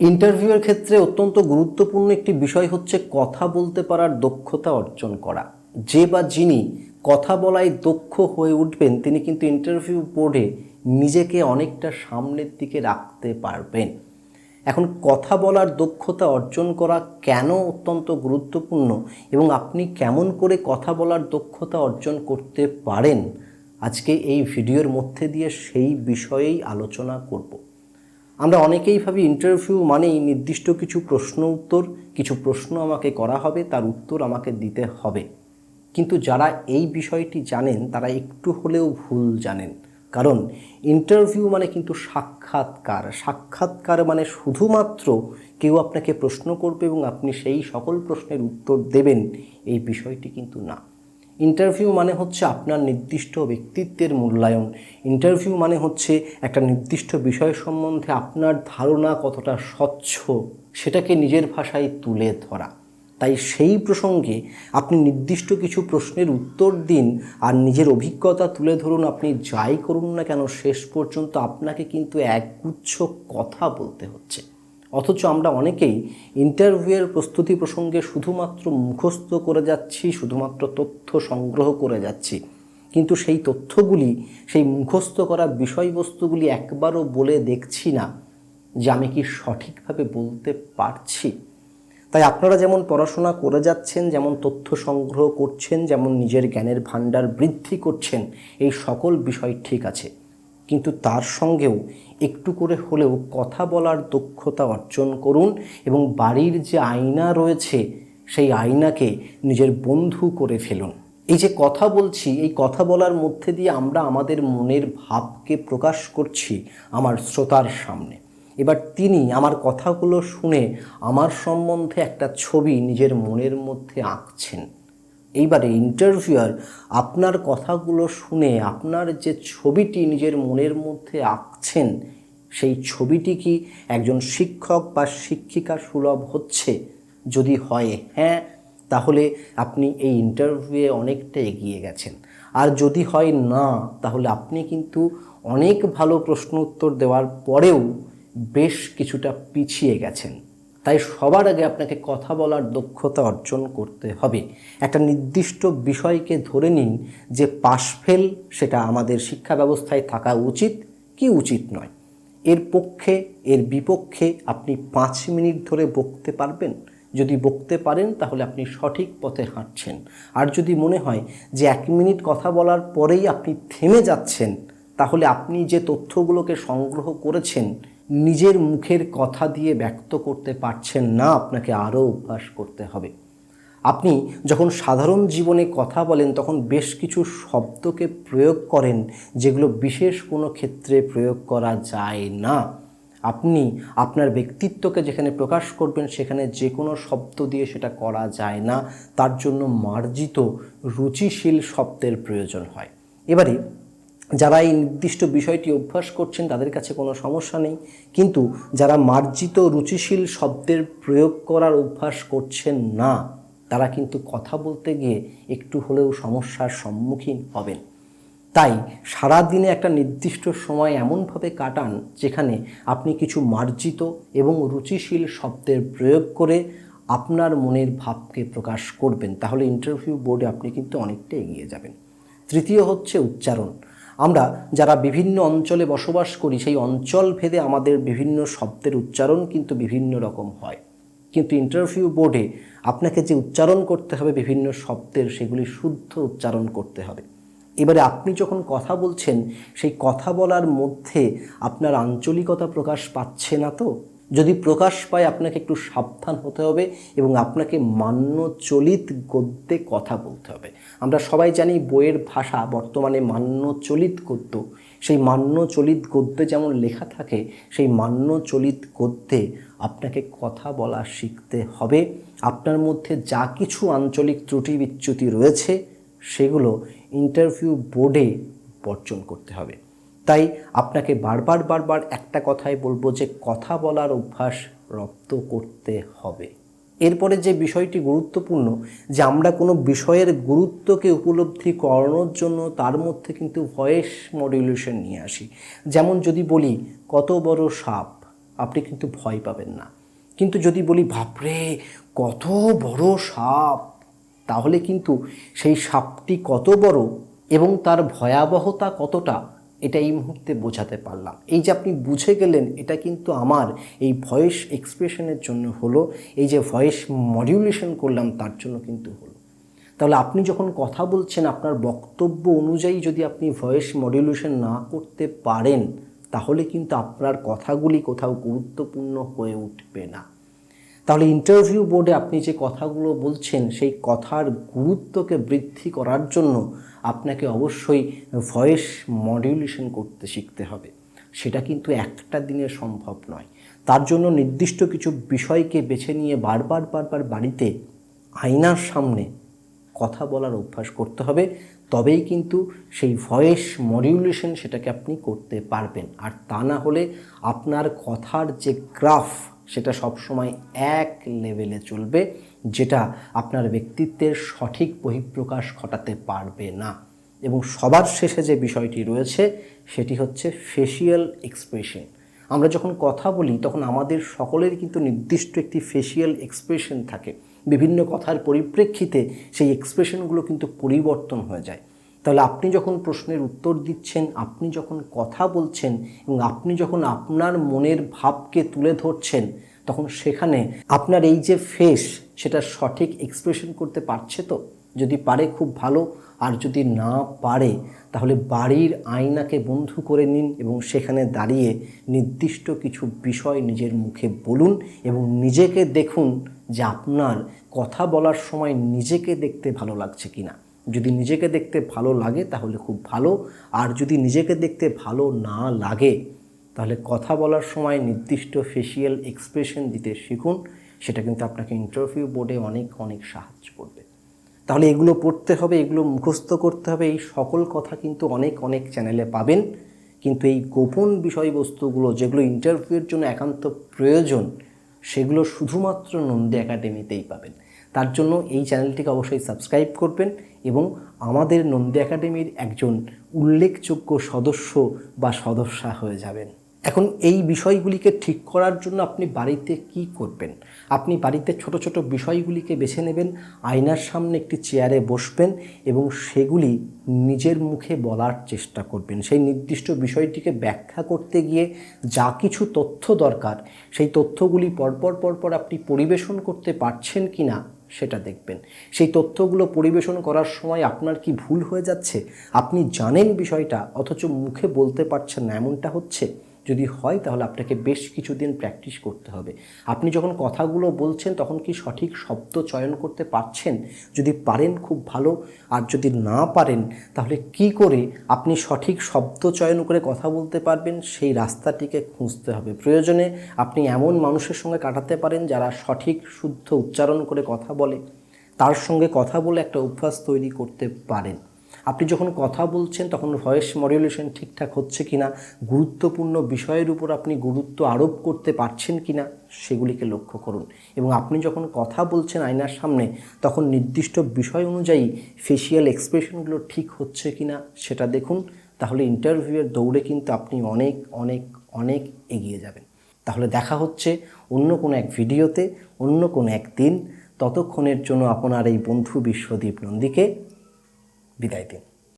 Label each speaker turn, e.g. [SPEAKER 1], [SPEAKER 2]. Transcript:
[SPEAKER 1] ইন্টারভিউয়ের ক্ষেত্রে অত্যন্ত গুরুত্বপূর্ণ একটি বিষয় হচ্ছে কথা বলতে পারার দক্ষতা অর্জন করা। যে বা যিনি কথা বলায় দক্ষ হয়ে উঠবেন, তিনি কিন্তু ইন্টারভিউ বোর্ডে নিজেকে অনেকটা সামনের দিকে রাখতে পারবেন। এখন কথা বলার দক্ষতা অর্জন করা কেন অত্যন্ত গুরুত্বপূর্ণ এবং আপনি কেমন করে কথা বলার দক্ষতা অর্জন করতে পারেন, আজকে এই ভিডিওর মধ্যে দিয়ে সেই বিষয়েই আলোচনা করব। আমরা অনেকেই ভাবি ইন্টারভিউ মানেই নির্দিষ্ট কিছু প্রশ্ন উত্তর, কিছু প্রশ্ন আমাকে করা হবে, তার উত্তর আমাকে দিতে হবে। কিন্তু যারা এই বিষয়টি জানেন, তারা একটু হলেও ভুল জানেন। কারণ ইন্টারভিউ মানে কিন্তু সাক্ষাৎকার। সাক্ষাৎকার মানে শুধুমাত্র কেউ আপনাকে প্রশ্ন করবে এবং আপনি সেই সকল প্রশ্নের উত্তর দেবেন, এই বিষয়টি কিন্তু না। ইন্টারভিউ মানে হচ্ছে আপনার নির্দিষ্ট ব্যক্তিত্বের মূল্যায়ন। ইন্টারভিউ মানে হচ্ছে একটা নির্দিষ্ট বিষয় সম্বন্ধে আপনার ধারণা কতটা স্বচ্ছ, সেটাকে নিজের ভাষায় তুলে ধরা। তাই সেই প্রসঙ্গে আপনি নির্দিষ্ট কিছু প্রশ্নের উত্তর দিন আর নিজের অভিজ্ঞতা তুলে ধরুন, আপনি যাই করুন না কেন, শেষ পর্যন্ত আপনাকে কিন্তু একগুচ্ছ কথা বলতে হচ্ছে। অথচ আমরা অনেকেই ইন্টারভিউয়ের প্রস্তুতি প্রসঙ্গে শুধুমাত্র মুখস্থ করে যাচ্ছি, শুধুমাত্র তথ্য সংগ্রহ করে যাচ্ছি। কিন্তু সেই তথ্যগুলি, সেই মুখস্থ করা বিষয়বস্তুগুলি একবারও বলে দেখছি না যে আমি কি সঠিকভাবে বলতে পারছি। তাই আপনারা যেমন পড়াশোনা করে যাচ্ছেন, যেমন তথ্য সংগ্রহ করছেন, যেমন নিজের জ্ঞানের ভাণ্ডার বৃদ্ধি করছেন, এই সকল বিষয় ঠিক আছে। কিন্তু তার সঙ্গেও একটু করে হলেও কথা বলার দক্ষতা অর্জন করুন এবং বাড়ির যে আয়না রয়েছে, সেই আয়নাকে নিজের বন্ধু করে ফেলুন। এই যে কথা বলছি, এই কথা বলার মধ্যে দিয়ে আমরা আমাদের মনের ভাবকে প্রকাশ করছি আমার শ্রোতার সামনে। এবার তিনি আমার কথাগুলো শুনে আমার সম্বন্ধে একটা ছবি নিজের মনের মধ্যে আঁকছেন। এইবারে ইন্টারভিউয়ার আপনার কথাগুলো শুনে আপনার যে ছবিটি নিজের মনের মধ্যে আঁকছেন, সেই ছবিটি কি একজন শিক্ষক বা শিক্ষিকা সুলভ হচ্ছে? যদি হয় হ্যাঁ তাহলে আপনি এই ইন্টারভিউয়ে অনেকটা এগিয়ে গেছেন। আর যদি হয় না, তাহলে আপনি কিন্তু অনেক ভালো প্রশ্ন উত্তর দেওয়ার পরেও বেশ কিছুটা পিছিয়ে গেছেন। তাই সবার আগে আপনাকে কথা বলার দক্ষতা অর্জন করতে হবে। একটা নির্দিষ্ট বিষয়কে ধরে নিন যে পাশ ফেল সেটা আমাদের শিক্ষা ব্যবস্থায় থাকা উচিত কি উচিত নয়। এর পক্ষে, এর বিপক্ষে আপনি পাঁচ মিনিট ধরে বকতে পারবেন। যদি বকতে পারেন তাহলে আপনি সঠিক পথে হাঁটছেন। আর যদি মনে হয় যে এক মিনিট কথা বলার পরেই আপনি থেমে যাচ্ছেন, তাহলে আপনি যে তথ্যগুলোকে সংগ্রহ করেছেন নিজের মুখের কথা দিয়ে ব্যক্ত করতে পারছেন না, আপনাকে আরও অভ্যাস করতে হবে। আপনি যখন সাধারণ জীবনে কথা বলেন, তখন বেশ কিছু শব্দকে প্রয়োগ করেন, যেগুলো বিশেষ কোনো ক্ষেত্রে প্রয়োগ করা যায় না। আপনি আপনার ব্যক্তিত্বকে যেখানে প্রকাশ করবেন, সেখানে যে কোনো শব্দ দিয়ে সেটা করা যায় না। তার জন্য মার্জিত, রুচিশীল শব্দের প্রয়োজন হয়। এবারে যারা এই নির্দিষ্ট বিষয়টি অভ্যাস করছেন, তাদের কাছে কোনো সমস্যা নেই। কিন্তু যারা মার্জিত, রুচিশীল শব্দের প্রয়োগ করার অভ্যাস করছেন না, তারা কিন্তু কথা বলতে গিয়ে একটু হলেও সমস্যার সম্মুখীন হবেন। তাই সারা দিনে একটা নির্দিষ্ট সময় এমনভাবে কাটান, যেখানে আপনি কিছু মার্জিত এবং রুচিশীল শব্দের প্রয়োগ করে আপনার মনের ভাবকে প্রকাশ করবেন। তাহলে ইন্টারভিউ বোর্ডে আপনি কিন্তু অনেকটা এগিয়ে যাবেন। তৃতীয় হচ্ছে উচ্চারণ। আমরা যারা বিভিন্ন অঞ্চলে বসবাস করি, সেই অঞ্চল ভেদে আমাদের বিভিন্ন শব্দের উচ্চারণ কিন্তু বিভিন্ন রকম হয়। কিন্তু ইন্টারভিউ বোর্ডে আপনাকে যে উচ্চারণ করতে হবে, বিভিন্ন শব্দের, সেগুলি শুদ্ধ উচ্চারণ করতে হবে। এবারে আপনি যখন কথা বলছেন, সেই কথা বলার মধ্যে আপনার আঞ্চলিকতা প্রকাশ পাচ্ছে না তো? যদি প্রকাশ পায় আপনাকে একটু সাবধান হতে হবে এবং আপনাকে মান্য চলিত গদ্যে কথা বলতে হবে। আমরা সবাই জানি বইয়ের ভাষা বর্তমানে মান্য চলিত গদ্য। সেই মান্য চলিত গদ্যে যেমন লেখা থাকে, সেই মান্য চলিত গদ্যে আপনাকে কথা বলা শিখতে হবে। আপনার মধ্যে যা কিছু আঞ্চলিক ত্রুটি বিচ্যুতি রয়েছে, সেগুলো ইন্টারভিউ বোর্ডে বর্জন করতে হবে। তাই আপনাকে বারবার বারবার একটা কথাই বলব যে কথা বলার অভ্যাস রপ্ত করতে হবে। এরপরে যে বিষয়টি গুরুত্বপূর্ণ, যে আমরা কোনো বিষয়ের গুরুত্বকে উপলব্ধি করানোর জন্য তার মধ্যে কিন্তু ভয়েস মডিউলেশন নিয়ে আসি। যেমন যদি বলি, কত বড় সাপ? আপনি কিন্তু ভয় পাবেন না। কিন্তু যদি বলি, বাপরে, কত বড় সাপ? তাহলে কিন্তু সেই সাপটি কত বড় এবং তার ভয়াবহতা কতটা এটা এই মুহূর্তে বোঝাতে পারলাম। এই যে আপনি বুঝে গেলেন, এটা কিন্তু আমার এই ভয়েস এক্সপ্রেশনের জন্য হলো, এই যে ভয়েস মডিউলেশন করলাম, তার জন্য কিন্তু হলো। তাহলে আপনি যখন কথা বলছেন, আপনার বক্তব্য অনুযায়ী যদি আপনি ভয়েস মডিউলেশন না করতে পারেন, তাহলে কিন্তু আপনার কথাগুলি কোথাও গুরুত্বপূর্ণ হয়ে উঠবে না। তাহলে ইন্টারভিউ বোর্ডে আপনি যে কথাগুলো বলছেন, সেই কথার গুরুত্বকে বৃদ্ধি করার জন্য আপনাকে অবশ্যই ভয়েস মডিউলেশন করতে শিখতে হবে। সেটা কিন্তু একটা দিনে সম্ভব নয়। তার জন্য নির্দিষ্ট কিছু বিষয়কে বেছে নিয়ে বারবার বারবার বাড়িতে আয়নার সামনে কথা বলার অভ্যাস করতে হবে। তবেই কিন্তু সেই ভয়েস মডিউলেশন সেটাকে আপনি করতে পারবেন। আর তা না হলে আপনার কথার যে গ্রাফ সেটা সবসময় এক লেভেলে চলবে, যেটা আপনার ব্যক্তিত্বের সঠিক বহিঃপ্রকাশ ঘটাতে পারবে না। এবং সবার শেষে যে বিষয়টি রয়েছে, সেটি হচ্ছে ফেসিয়াল এক্সপ্রেশন আমরা যখন কথা বলি, তখন আমাদের সকলের কিন্তু নির্দিষ্ট একটি ফেসিয়াল এক্সপ্রেশন থাকে। বিভিন্ন কথার পরিপ্রেক্ষিতে সেই এক্সপ্রেশনগুলো কিন্তু পরিবর্তন হয়ে যায়। তাহলে আপনি যখন প্রশ্নের উত্তর দিচ্ছেন, আপনি যখন কথা বলছেন এবং আপনি যখন আপনার মনের ভাবকে তুলে ধরছেন, তখন সেখানে আপনার এই যে ফেস সেটা সঠিক এক্সপ্রেশন করতে পারছে তো? যদি পারে খুব ভালো, আর যদি না পারে, তাহলে বাড়ির আয়নাকে বন্ধু করে নিন এবং সেখানে দাঁড়িয়ে নির্দিষ্ট কিছু বিষয় নিজের মুখে বলুন এবং নিজেকে দেখুন যে আপনার কথা বলার সময় নিজেকে দেখতে ভালো লাগছে কিনা। যদি নিজেকে দেখতে ভালো লাগে তাহলে খুব ভালো। আর যদি নিজেকে দেখতে ভালো না লাগে, তাহলে কথা বলার সময় নির্দিষ্ট ফেসিয়াল এক্সপ্রেশন দিতে শিখুন। সেটা কিন্তু আপনাকে ইন্টারভিউ বোর্ডে অনেক অনেক সাহায্য করবে। তাহলে এগুলো পড়তে হবে, এগুলো মুখস্থ করতে হবে। এই সকল কথা কিন্তু অনেক অনেক চ্যানেলে পাবেন। কিন্তু এই গোপন বিষয়বস্তুগুলো, যেগুলো ইন্টারভিউয়ের জন্য একান্ত প্রয়োজন, সেগুলো শুধুমাত্র নন্দী একাডেমিতেই পাবেন। তার জন্য এই চ্যানেলটিকে অবশ্যই সাবস্ক্রাইব করবেন এবং আমাদের নন্দী একাডেমির একজন উল্লেখযোগ্য সদস্য বা সদস্যা হয়ে যাবেন। এখন এই বিষয়গুলিকে ঠিক করার জন্য আপনি বাড়িতে কি করবেন? আপনি বাড়িতে ছোট ছোট বিষয়গুলিকে বেছে নেবেন, আয়নার সামনে একটি চেয়ারে বসবেন এবং সেগুলি নিজের মুখে বলার চেষ্টা করবেন। সেই নির্দিষ্ট বিষয়টিকে ব্যাখ্যা করতে গিয়ে যা কিছু তথ্য দরকার, সেই তথ্যগুলি পরপর পরপর আপনি পরিবেশন করতে পারছেন কি না সেটা দেখবেন। সেই তথ্যগুলো পরিবেশন করার সময় আপনার কি ভুল হয়ে যাচ্ছে? আপনি জানেন বিষয়টা, অথচ মুখে বলতে পারছেন না, এমনটা হচ্ছে? যদি হয় তাহলে আপনাকে বেশ কিছুদিন প্র্যাকটিস করতে হবে। আপনি যখন কথাগুলো বলছেন তখন কি সঠিক শব্দ চয়ন করতে পারছেন? যদি পারেন খুব ভালো, আর যদি না পারেন তাহলে কি করে আপনি সঠিক শব্দ চয়ন করে কথা বলতে পারবেন? সেই রাস্তাটিকে খুঁজতে হবে। প্রয়োজনে আপনি এমন মানুষের সঙ্গে কাটাতে পারেন যারা সঠিক শুদ্ধ উচ্চারণ করে কথা বলে। তার সঙ্গে কথা বলে একটা অভ্যাস তৈরি করতে পারেন। আপনি যখন কথা বলছেন, তখন ভয়েস মডিউলেশন ঠিকঠাক হচ্ছে কি না গুরুত্বপূর্ণ বিষয়ের উপর আপনি গুরুত্ব আরোপ করতে পারছেন কি না সেগুলিকে লক্ষ্য করুন। এবং আপনি যখন কথা বলছেন আয়নার সামনে, তখন নির্দিষ্ট বিষয় অনুযায়ী ফেসিয়াল এক্সপ্রেশনগুলো ঠিক হচ্ছে কি না সেটা দেখুন। তাহলে ইন্টারভিউয়ের দৌড়ে কিন্তু আপনি অনেক অনেক অনেক এগিয়ে যাবেন। তাহলে দেখা হচ্ছে অন্য কোনো এক ভিডিওতে, অন্য কোনো এক দিন। ততক্ষণের জন্য আপনার এই বন্ধু বিশ্বদীপ নন্দীকে বিদায় দিন।